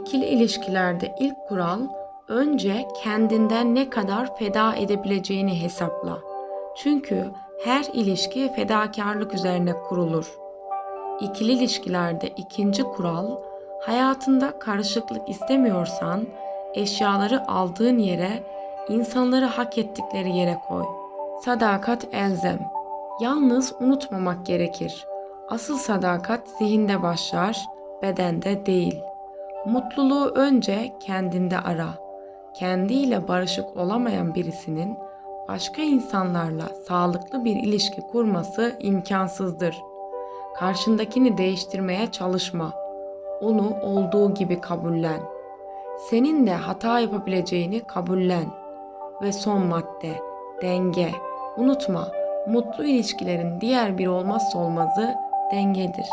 İkili ilişkilerde ilk kural önce kendinden ne kadar feda edebileceğini hesapla. Çünkü her ilişki fedakarlık üzerine kurulur. İkili ilişkilerde ikinci kural hayatında karışıklık istemiyorsan eşyaları aldığın yere, insanları hak ettikleri yere koy. Sadakat elzem. Yalnız unutmamak gerekir. Asıl sadakat zihinde başlar, bedende değil. Mutluluğu önce kendinde ara. Kendiyle barışık olamayan birisinin başka insanlarla sağlıklı bir ilişki kurması imkansızdır. Karşındakini değiştirmeye çalışma. Onu olduğu gibi kabullen. Senin de hata yapabileceğini kabullen. Ve son madde, denge. Unutma, mutlu ilişkilerin diğer bir olmazsa olmazı dengedir.